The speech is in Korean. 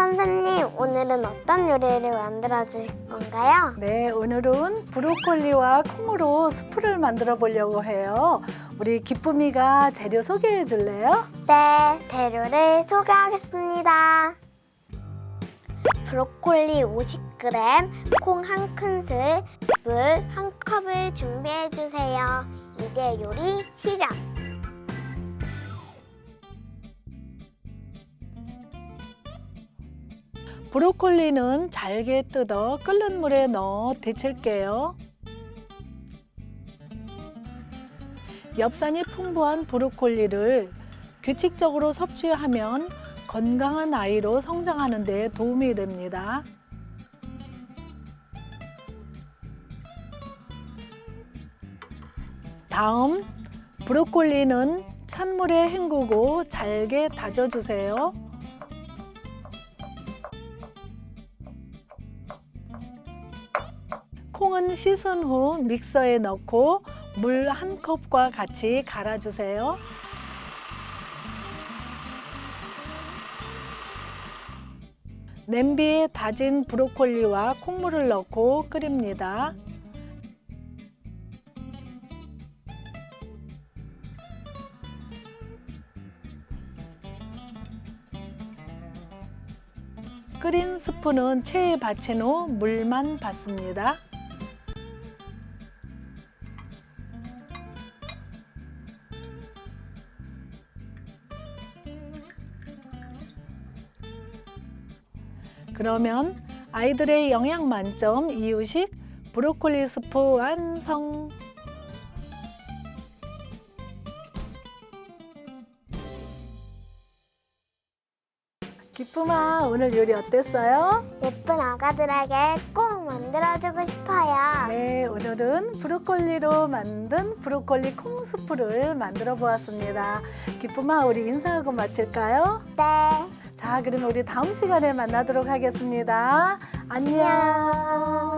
선생님, 오늘은 어떤 요리를 만들어 주실 건가요? 네, 오늘은 브로콜리와 콩으로 스프를 만들어 보려고 해요. 우리 기쁨이가 재료 소개해 줄래요? 네, 재료를 소개하겠습니다. 브로콜리 50g, 콩한 큰술, 물한 컵을 준비해 주세요. 이제 요리 시작! 브로콜리는 잘게 뜯어 끓는 물에 넣어 데칠게요. 엽산이 풍부한 브로콜리를 규칙적으로 섭취하면 건강한 아이로 성장하는 데 도움이 됩니다. 다음 브로콜리는 찬물에 헹구고 잘게 다져주세요. 콩은 씻은 후 믹서에 넣고 물 한 컵과 같이 갈아주세요. 냄비에 다진 브로콜리와 콩물을 넣고 끓입니다. 끓인 스프는 체에 받친 후 물만 받습니다. 그러면 아이들의 영양 만점 이유식 브로콜리 스프 완성! 기쁨아 오늘 요리 어땠어요? 예쁜 아가들에게 꼭 만들어주고 싶어요. 네 오늘은 브로콜리로 만든 브로콜리 콩 스프를 만들어 보았습니다. 기쁨아 우리 인사하고 마칠까요? 네. 자 그럼 우리 다음 시간에 만나도록 하겠습니다. 안녕. 안녕.